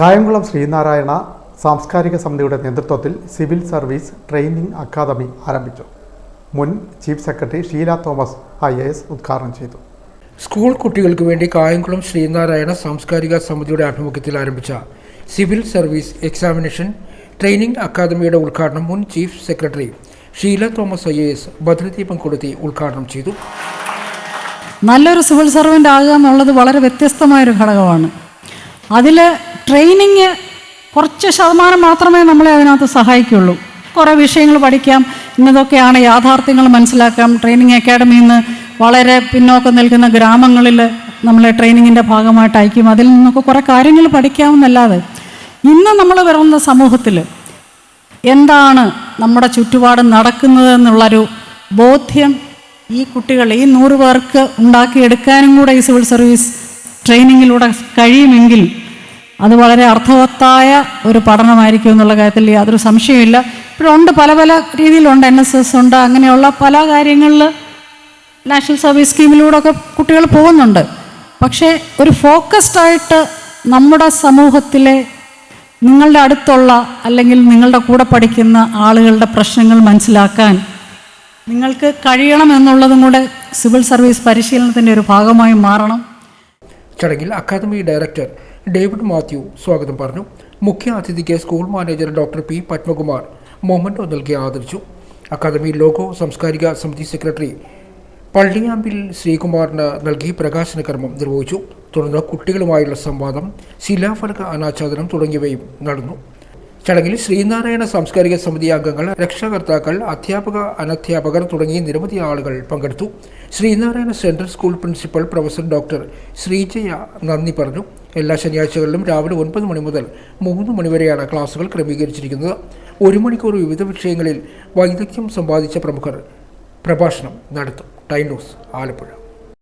കായംകുളം ശ്രീനാരായണ സാംസ്കാരിക സമിതിയുടെ നേതൃത്വത്തിൽ സിവിൽ സർവീസ് ട്രെയിനിംഗ് അക്കാദമി ആരംഭിച്ചു. മുൻ chief secretary Sheela Thomas I A S ഉദ്ഘാടനം ചെയ്തു. സ്കൂൾ കുട്ടികൾക്ക് വേണ്ടി കായംകുളം ശ്രീനാരായണ സാംസ്കാരിക സമിതിയുടെ ആഭിമുഖ്യത്തിൽ ആരംഭിച്ച സിവിൽ സർവീസ് എക്സാമിനേഷൻ ട്രെയിനിംഗ് അക്കാദമിയുടെ ഉദ്ഘാടനം മുൻ chief secretary Sheela Thomas I A S ഭദ്രദീപം കൊടുത്തി ഉദ്ഘാടനം ചെയ്തു. നല്ലൊരു സിവിൽ സർവന്റ് ആകുക എന്നുള്ളത് വളരെ വ്യത്യസ്തമായൊരു ഘടകമാണ്. അതിൽ ട്രെയിനിങ് കുറച്ച് ശതമാനം മാത്രമേ നമ്മളെ അതിനകത്ത് സഹായിക്കുള്ളൂ. കുറേ വിഷയങ്ങൾ പഠിക്കാം. ഇന്നതൊക്കെയാണ് യാഥാർത്ഥ്യങ്ങൾ മനസ്സിലാക്കാം. ട്രെയിനിങ് അക്കാഡമിയിൽ നിന്ന് വളരെ പിന്നോക്കം നിൽക്കുന്ന ഗ്രാമങ്ങളിൽ നമ്മളെ ട്രെയിനിങ്ങിന്റെ ഭാഗമായിട്ട് അയക്കും. അതിൽ നിന്നൊക്കെ കുറേ കാര്യങ്ങൾ പഠിക്കാമെന്നല്ലാതെ ഇന്ന് നമ്മൾ വരുന്ന സമൂഹത്തിൽ എന്താണ് നമ്മുടെ ചുറ്റുപാട് നടക്കുന്നത് എന്നുള്ളൊരു ബോധ്യം ഈ കുട്ടികൾ ഈ നൂറ് പേർക്ക് ഉണ്ടാക്കിയെടുക്കാനും കൂടെ ഈ സിവിൽ സർവീസ് ട്രെയിനിങ്ങിലൂടെ കഴിയുമെങ്കിൽ അത് വളരെ അർത്ഥവത്തായ ഒരു പഠനമായിരിക്കും എന്നുള്ള കാര്യത്തിൽ യാതൊരു സംശയമില്ല ഇപ്പോഴുണ്ട് പല പല രീതിയിലുണ്ട് എൻ എസ് എസ് ഉണ്ട് അങ്ങനെയുള്ള പല കാര്യങ്ങളിൽ നാഷണൽ സർവീസ് സ്കീമിലൂടെ ഒക്കെ കുട്ടികൾ പോകുന്നുണ്ട്. പക്ഷേ ഒരു ഫോക്കസ്ഡ് ആയിട്ട് നമ്മുടെ സമൂഹത്തിലെ നിങ്ങളുടെ അടുത്തുള്ള അല്ലെങ്കിൽ നിങ്ങളുടെ കൂടെ പഠിക്കുന്ന ആളുകളുടെ പ്രശ്നങ്ങൾ മനസ്സിലാക്കാൻ നിങ്ങൾക്ക് കഴിയണം എന്നുള്ളതും കൂടെ സിവിൽ സർവീസ് പരിശീലനത്തിന്റെ ഒരു ഭാഗമായി മാറണം. ചടങ്ങിൽ അക്കാദമി ഡയറക്ടർ ഡേവിഡ് മാത്യു സ്വാഗതം പറഞ്ഞു. മുഖ്യ അതിഥിക്ക് school manager doctor P Padmakumar memento നൽകി ആദരിച്ചു. അക്കാദമി ലോഗോ സാംസ്കാരിക സമിതി സെക്രട്ടറി പള്ളിയാമ്പിൽ ശ്രീകുമാറിന് നൽകി പ്രകാശന കർമ്മം നിർവഹിച്ചു. തുടർന്ന് കുട്ടികളുമായുള്ള സംവാദം ശിലാഫലക അനാച്ഛാദനം തുടങ്ങിയവയും നടന്നു. ചടങ്ങിൽ ശ്രീനാരായണ സാംസ്കാരിക സമിതി അംഗങ്ങൾ രക്ഷാകർത്താക്കൾ അധ്യാപക അനധ്യാപകർ തുടങ്ങി നിരവധി ആളുകൾ പങ്കെടുത്തു. Sreenarayana central school principal professor doctor Sreejaya നന്ദി പറഞ്ഞു. എല്ലാ ശനിയാഴ്ചകളിലും രാവിലെ ഒൻപത് മണി മുതൽ മൂന്ന് മണിവരെയാണ് ക്ലാസുകൾ ക്രമീകരിച്ചിരിക്കുന്നത്. ഒരു മണിക്കൂർ വിവിധ വിഷയങ്ങളിൽ വൈദഗ്ധ്യം സമ്പാദിച്ച പ്രമുഖർ പ്രഭാഷണം നടത്തും. Time news Alappuzha.